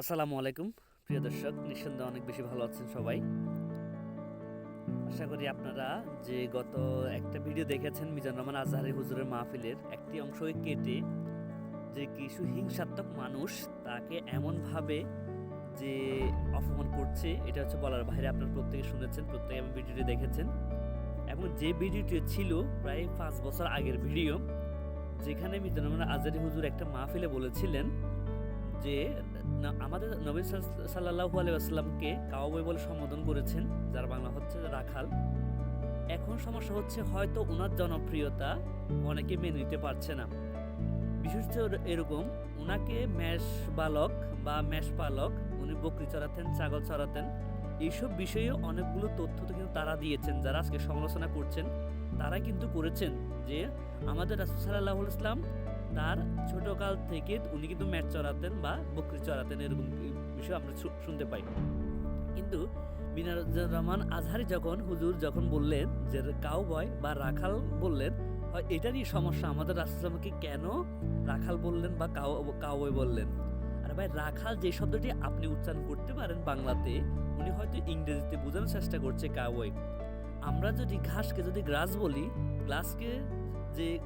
আসসালামু আলাইকুম। প্রিয় দর্শক, নিঃসন্দেহে অনেক বেশি ভালো আছেন সবাই। আশা করি আপনারা যে গত একটা ভিডিও দেখেছেন, মিজান রহমান আজহারি হুজুরের মাহফিলের একটি অংশ কেটে যে কিছু হিংসাত্মক মানুষ তাকে এমনভাবে যে অপমান করছে, এটা হচ্ছে বলার বাইরে আপনারা প্রত্যেকে শুনেছেন, প্রত্যেকে এবং ভিডিওটি দেখেছেন। এবং যে ভিডিওটি ছিল প্রায় পাঁচ বছর আগের ভিডিও, যেখানে মিজান রহমান আজহারি হুজুর একটা মাহফিলে বলেছিলেন যে আমাদের নবী সাল্লাহু আলাইসাল্লামকে কাউবই বলে সম্বোধন করেছেন, যার বাংলা হচ্ছে রাখাল। এখন সমস্যা হচ্ছে হয়তো ওনার জনপ্রিয়তা অনেকে মেনে নিতে পারছে না। বিশেষ এরকম ওনাকে মেষ বালক বা মেষ পালক উনি বকরি চড়াতেন, ছাগল চড়াতেন, এইসব বিষয়ে অনেকগুলো তথ্য তো কিন্তু তারা দিয়েছেন, যারা আজকে সমালোচনা করছেন, তারা কিন্তু করেছেন যে আমাদের রাসুল সাল্লাহ ইসলাম তার ছোটকাল থেকে উনি কিন্তু ম্যাচ চড়াতেন বা বকরি চড়াতেন এরকম বিষয় আমরা শুনতে পাই। কিন্তু মিনারুজ্জার রহমান আজহারি যখন হুজুর যখন বললেন যে কাউ বয় বা রাখাল বললেন এটারই সমস্যা? আমাদের রাসুলকে কেন রাখাল বললেন বা কাউ, কাউবয় বললেন? আর ভাই, রাখাল যে শব্দটি আপনি উচ্চারণ করতে পারেন বাংলাতে, উনি হয়তো ইংরেজিতে বোঝানোর চেষ্টা করছে কাউবয়। আমরা যদি ঘাসকে যদি গ্রাস বলি, গ্লাসকে যে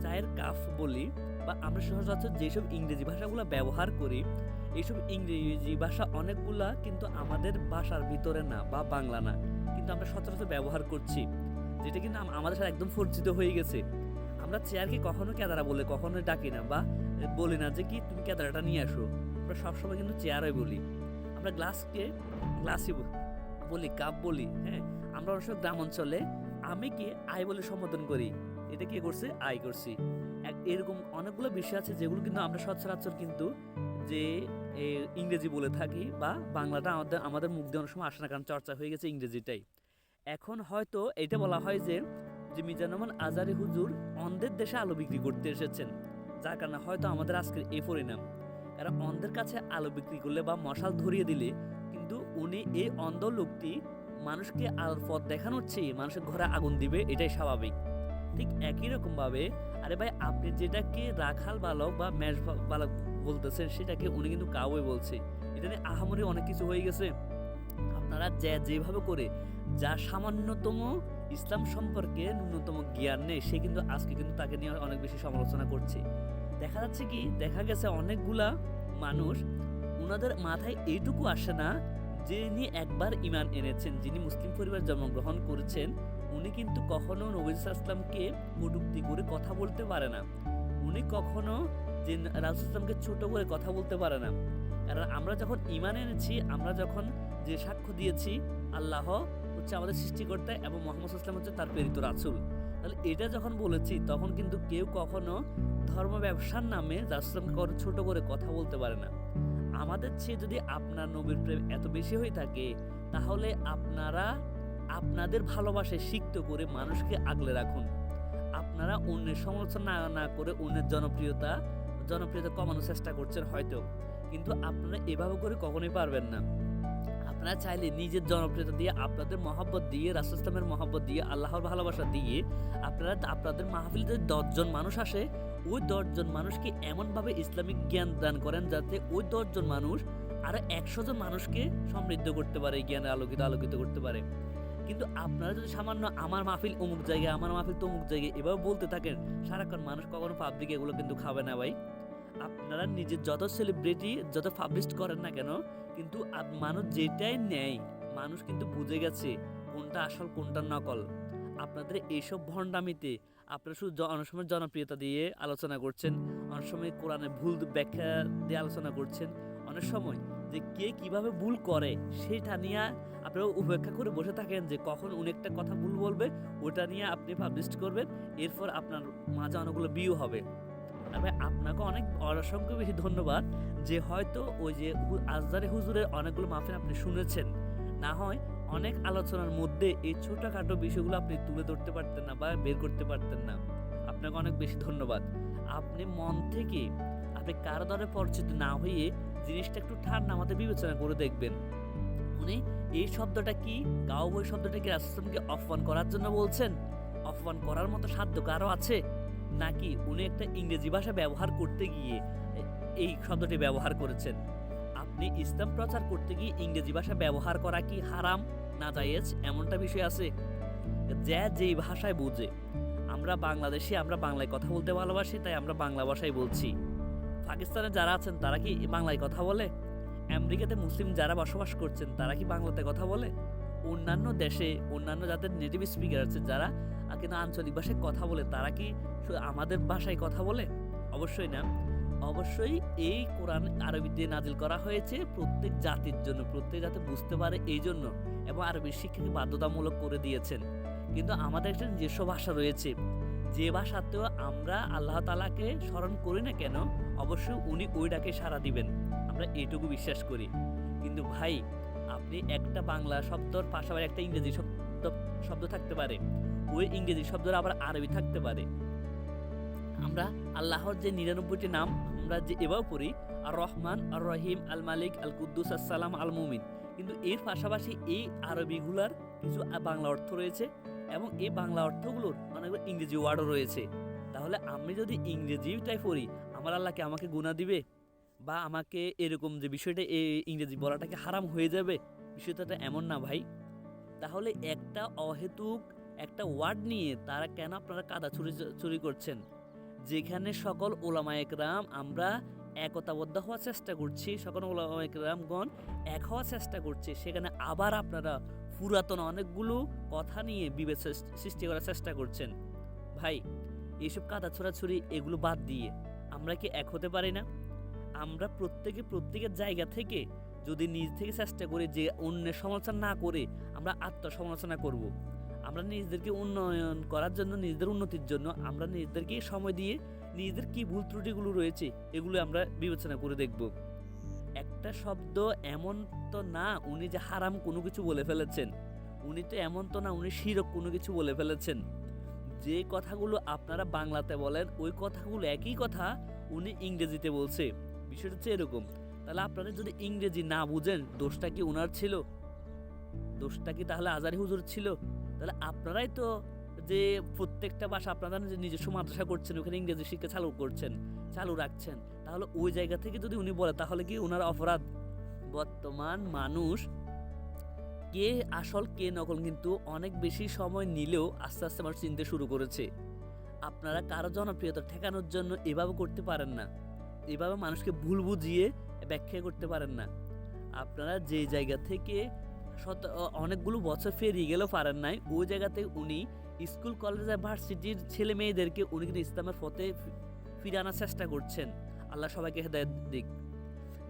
চায়ের কাফ বলি বা আমরা সচরাচর যেসব ইংরেজি ভাষাগুলো ব্যবহার করি এইসব ইংরেজি ভাষা অনেকগুলা কিন্তু আমাদের ভাষার ভিতরে না বা বাংলা না, কিন্তু আমরা সচরাচর ব্যবহার করছি, যেটা কিন্তু আমাদের সাথে একদম পরিচিত হয়ে গেছে। আমরা চেয়ারকে কখনো কেদারা বলে কখনো ডাকি না বা বলি না যে কি তুমি কেদারাটা নিয়ে আসো, আমরা সবসময় কিন্তু চেয়ারই বলি। আমরা গ্লাসকে, গ্লাসই বলি, কাপ বলি হ্যাঁ? আমরা অবশ্য গ্রাম অঞ্চলে আমি কি আই বলে সম্বোধন করি, এটা কে করছে? আই করছি। এরকম অনেকগুলো বিষয় আছে যেগুলো কিন্তু আমরা সচরাচর কিন্তু যে এ, ইংরেজি বলে থাকি বা বাংলাটা আমাদের আমাদের মুখ দিয়ে অনেক সময় আসে না কারণ চর্চা হয়ে গেছে ইংরেজিটাই। এখন হয়তো এটা বলা হয় যে যে মিজানুমান আজারি হুজুর অন্ধের দেশে আলো বিক্রি করতে এসেছেন। যার কারণে হয়তো আমাদের আজকের এই পরিণাম কারণ অন্ধের কাছে আলো বিক্রি করলে বা মশাল ধরিয়ে দিলে কিন্তু উনি এই অন্ধ লোকটি মানুষকে আলোর পথ দেখানোর চেয়ে মানুষের ঘরে আগুন দিবে এটাই স্বাভাবিক। ঠিক একই রকম ভাবে আরে ভাই আপনি যেটাকে রাখাল বালক বা ম্যাশ বালক বলতেছেন সেটাকে উনি কিন্তু কাউই বলছে। এটা নিয়ে আহামরি অনেক কিছু হয়ে গেছে। আপনারা যে যেভাবে করে যা সামান্যতম ইসলাম সম্পর্কে ন্যূনতম জ্ঞান নেই, সে কিন্তু আজকে কিন্তু তাকে নিয়ে অনেক বেশি সমালোচনা করছে। দেখা যাচ্ছে কি, দেখা গেছে অনেকগুলা মানুষ ওনাদের মাথায় এইটুকু আসে না যিনি একবার ইমান এনেছেন, যিনি মুসলিম পরিবার জন্মগ্রহণ করেছেন উনি কিন্তু কখনো নবীজ ইসলামকে কটুক্তি করে কথা বলতে পারে না। উনি কখনো যে রাসুল ইসলামকে ছোট করে কথা বলতে পারে না। কারণ আমরা যখন ইমান এনেছি, আমরা যখন যে সাক্ষ্য দিয়েছি, আল্লাহ হচ্ছে আমাদের সৃষ্টিকর্তা এবং মোহাম্মদ ইসলাম হচ্ছে তার প্রেরিত রাসুল। তাহলে এটা যখন বলেছি, তখন কিন্তু কেউ কখনো ধর্ম ব্যবসার নামে রাসুলামকে কখনো ছোট করে কথা বলতে পারে না। আমাদের চেয়ে যদি আপনার নবীর প্রেম এত বেশি হয়ে থাকে, তাহলে আপনারা আপনাদের ভালোবাসায় সিক্ত করে মানুষকে আগলে রাখুন। আপনারা অন্যের সমালোচনা না করে অন্যের জনপ্রিয়তা জনপ্রিয়তা কমানোর চেষ্টা করছেন হয়তো। কিন্তু আপনারা এভাবে করে কখনোই পারবেন না। আপনারা চাইলে নিজের জনপ্রিয়তা দিয়ে, আপনাদের মহাব্বত দিয়ে, রাসুল মহাব্বত দিয়ে, আল্লাহর ভালোবাসা দিয়ে, আপনারা, আপনাদের মাহফিলে যদি দশজন মানুষ আসে, ওই দশজন মানুষকে এমনভাবে ইসলামিক জ্ঞান দান করেন যাতে ওই দশজন মানুষ আরও একশো জন মানুষকে সমৃদ্ধ করতে পারে জ্ঞানে আলোকিত আলোকিত করতে পারে। কিন্তু আপনারা যদি সামান্য আমার মাহফিল অমুক জায়গায়, আমার মাহফিল তমুক জায়গায় এভাবে বলতে থাকেন, সারাক্ষণ মানুষ কখনো পাবলিক এগুলো কিন্তু খাবে না ভাই। আপনারা নিজের যত সেলিব্রিটি যত পাবলিশ করেন না কেন, কিন্তু মানুষ যেটাই নেয়, মানুষ কিন্তু বুঝে গেছে কোনটা আসল, কোনটা নকল। আপনাদের এইসব ভণ্ডামিতে আপনারা শুধু অনেক সময় জনপ্রিয়তা দিয়ে আলোচনা করছেন, অনেক সময় কোরআনে ভুল ব্যাখ্যা দিয়ে আলোচনা করছেন, অনেক সময় যে কে কীভাবে ভুল করে, সেটা নিয়ে আপনারা উপেক্ষা করে বসে থাকেন যে কখন উনি একটা কথা ভুল বলবে, ওটা নিয়ে আপনি পাবলিশ করবেন, এরপর আপনার মাঝে অনেকগুলো বিয়ে হবে। ভাই আপনাকে অনেক, অসংখ্য বেশি ধন্যবাদ যে হয়তো ওই যে আজদারে হুজুরের অনেকগুলো মাহফিল আপনি শুনেছেন। না হয় অনেক আলোচনার মধ্যে এই ছোটোখাটো বিষয়গুলো আপনি তুলে ধরতে পারতেন না বা বের করতে পারতেন না। আপনাকে অনেক বেশি ধন্যবাদ। আপনি মন থেকে, আপনি কারও দ্বারা পরিচিত না হয়ে জিনিসটা একটু ঠান্ডা, আমাদের বিবেচনা করে দেখবেন। উনি এই শব্দটা কি? কাউবই শব্দটা কি রাসুলকে অপমান করার জন্য বলছেন? অপমান করার মতো সাধ্য কারও আছে? নাকি উনি একটা ইংরেজি ভাষা ব্যবহার করতে গিয়ে এই শব্দটি ব্যবহার করেছেন? আপনি আপনি ইসলাম প্রচার করতে গিয়ে ইংরেজি ভাষা ব্যবহার করা কি হারাম? না জায়েজ, এমনটা বিষয় আছে। যে যেই ভাষায় বুঝে। আমরা বাংলাদেশি আমরা বাংলায় কথা বলতে ভালোবাসি, তাই আমরা বাংলা ভাষায় বলছি। পাকিস্তানে যারা আছেন, তারা কি বাংলায় কথা বলে? আমেরিকাতে মুসলিম যারা বসবাস করছেন, তারা কি বাংলাতে কথা বলে? অন্যান্য দেশে অন্যান্য যাদের নেটিভ স্পিকার আছে যারা কিন্তু আঞ্চলিক ভাষায় কথা বলে, তারা কি আমাদের ভাষায় কথা বলে? অবশ্যই না। অবশ্যই এই কোরআন আরবিতে নাজিল করা হয়েছে প্রত্যেক জাতির জন্য, প্রত্যেক যাতে বুঝতে পারে এই জন্য, এবং আরবি শিক্ষাকে বাধ্যতামূলক করে দিয়েছেন। কিন্তু আমাদের একটা নিজস্ব ভাষা রয়েছে যে ভাষাতেও আমরা আল্লাহ তালাকে স্মরণ করি না কেন, অবশ্যই উনি ওই ডাকে সাড়া দিবেন। আমরা এইটুকু বিশ্বাস করি। কিন্তু ভাই, আপনি একটা বাংলা শব্দর পাশাপাশি একটা ইংরেজি শব্দ শব্দ থাকতে পারে। ওই ইংরেজি শব্দের আবার আরবি থাকতে পারে। আমরা আল্লাহর যে নিরানব্বইটি নাম, আমরা যে এবার পড়ি আর রহমান আর রহিম আল মালিক আল কুদ্দুস আসসালাম আল মুমিন কিন্তু এর পাশাপাশি এই আরবিগুলার কিছু বাংলা অর্থ রয়েছে। এবং এই বাংলা অর্থগুলোর অনেকগুলো ইংরেজি ওয়ার্ডও রয়েছে। তাহলে আমি যদি ইংরেজিটাই পড়ি, আমার আল্লাহকে আমাকে গুণা দিবে? বা আমাকে এরকম যে বিষয়টা এই ইংরেজি বলাটাকে হারাম হয়ে যাবে? বিষয়টা এমন না ভাই। তাহলে একটা অহেতুক একটা ওয়ার্ড নিয়ে তারা কেন আপনারা কাদা চুরি চুরি করছেন? যেখানে সকল ওলামা একরাম আমরা একতাবদ্ধ হওয়ার চেষ্টা করছি। সকল ওলামা একরামগণ এক হওয়ার চেষ্টা করছে। সেখানে আবার আপনারা পুরাতন অনেকগুলো কথা নিয়ে বিভেদ সৃষ্টি করার চেষ্টা করছেন। ভাই এইসব কাদা ছোড়াছুরি এগুলো বাদ দিয়ে আমরা কি এক হতে পারি না? আমরা প্রত্যেকে প্রত্যেকের জায়গা থেকে যদি নিজ থেকে চেষ্টা করি যে অন্যের সমালোচনা না করে আমরা আত্মসমালোচনা করব। আমরা নিজেদেরকে উন্নয়ন করার জন্য, নিজেদের উন্নতির জন্য আমরা নিজেদেরকে সময় দিয়ে নিজেদের কি ভুল ত্রুটিগুলো রয়েছে, এগুলো আমরা বিবেচনা করে দেখব। একটা শব্দ এমন তো না, উনি যে হারাম কোনো কিছু বলে ফেলেছেন। উনি তো এমন তো না, উনি শিরক কোনো কিছু বলে ফেলেছেন। যে কথাগুলো আপনারা বাংলাতে বলেন, ওই কথাগুলো একই কথা উনি ইংরেজিতে বলছে। বিষয়টা হচ্ছে এরকম। তাহলে আপনারা যদি ইংরেজি না বুঝেন, দোষটা কি ওনার ছিল? দোষটা কি তাহলে আজারি হুজুর ছিল? তাহলে আপনারাই তো যে প্রত্যেকটা ভাষা আপনারা যে নিজস্ব মাদ্রাসা করছেন, ওখানে ইংরেজি শিক্ষা চালু করছেন, চালু রাখছেন, তাহলে ওই জায়গা থেকে যদি উনি বলে, তাহলে কি ওনার অপরাধ? বর্তমান মানুষ কে আসল, কে নকল কিন্তু অনেক বেশি সময় নিলেও আস্তে আস্তে মানুষ চিনতে শুরু করেছে। আপনারা কারও জনপ্রিয়তা ঠেকানোর জন্য এভাবে করতে পারেন না। এভাবে মানুষকে ভুল বুঝিয়ে ব্যাখ্যা করতে পারেন না। আপনারা যে জায়গা থেকে শত অনেকগুলো বছর ফেরিয়ে গেলেও পারেন নাই, ওই জায়গাতে উনি স্কুল, কলেজ আর ভার্সিটির ছেলে মেয়েদেরকে উনি কিন্তু ইসলামের পথে ফিরে আনার চেষ্টা করছেন। আল্লাহ সবাইকে হেদায়ত দিক।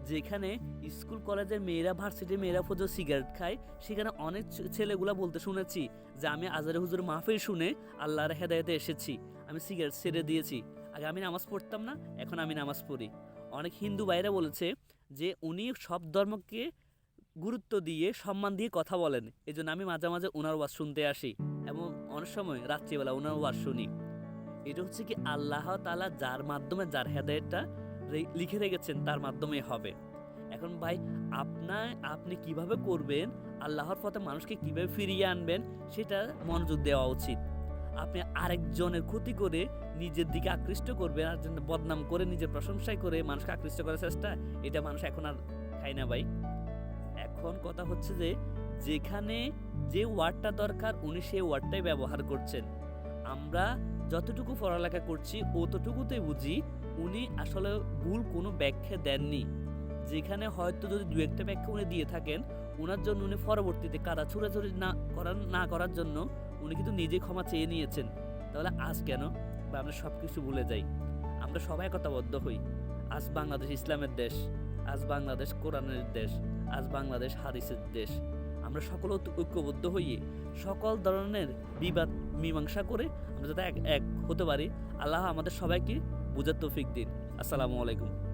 যেখানে স্কুল, কলেজের মেয়েরা, ভার্সিটির মেয়েরা পর্যন্ত সিগারেট খায়, সেখানে অনেক ছেলেগুলা বলতে শুনেছি যে, আমি আজারে হুজুর মাহফিল শুনে আল্লাহর হেদায়তে এসেছি। আমি সিগারেট ছেড়ে দিয়েছি। আগে আমি নামাজ পড়তাম না, এখন আমি নামাজ পড়ি। অনেক হিন্দু ভাইরা বলেছে যে, উনি সব ধর্মকে গুরুত্ব দিয়ে সম্মান দিয়ে কথা বলেন। এই জন্য আমি মাঝে মাঝে ওনার ওয়াজ শুনতে আসি এবং অনেক সময় রাত্রিবেলা ওনার ওয়াজ শুনি। এটা হচ্ছে কি আল্লাহ তালা যার মাধ্যমে, যার হেদায়তটা লিখে রেখেছেন, তার মাধ্যমে হবে। এখন ভাই আপনার আপনি কীভাবে করবেন, আল্লাহর পথে মানুষকে কীভাবে ফিরিয়ে আনবেন, সেটা মনোযোগ দেওয়া উচিত। আপনি আরেকজনের ক্ষতি করে নিজের দিকে আকৃষ্ট করবেন, আর বদনাম করে, নিজের প্রশংসাই করে মানুষকে আকৃষ্ট করার চেষ্টা, এটা মানুষ এখন আর খায় না ভাই। এখন কথা হচ্ছে যে, যেখানে যে ওয়ার্ডটা দরকার উনি সেই ওয়ার্ডটাই ব্যবহার করছেন। আমরা যতটুকু পড়ালেখা করছি, অতটুকুতেই বুঝি উনি আসলে ভুল কোনো ব্যাখ্যা দেননি। যেখানে হয়তো যদি দু একটা ব্যাখ্যা উনি দিয়ে থাকেন ওনার জন্য উনি পরবর্তীতে কাদা ছুড়াছুড়ি না করার না করার জন্য উনি কিন্তু নিজে ক্ষমা চেয়ে নিয়েছেন। তাহলে আজ কেন? বা আমরা সব কিছু ভুলে যাই। আমরা সবাই একতাবদ্ধ হই। আজ বাংলাদেশ ইসলামের দেশ। আজ বাংলাদেশ কোরআনের দেশ, আজ বাংলাদেশ হাদিসের দেশ। আমরা সকল ঐক্যবদ্ধ হইয়ে সকল ধরনের বিবাদ, মীমাংসা করে আমরা যাতে এক এক হতে পারি। আল্লাহ আমাদের সবাইকে বুঝার তৌফিক দিন। আসসালামু আলাইকুম।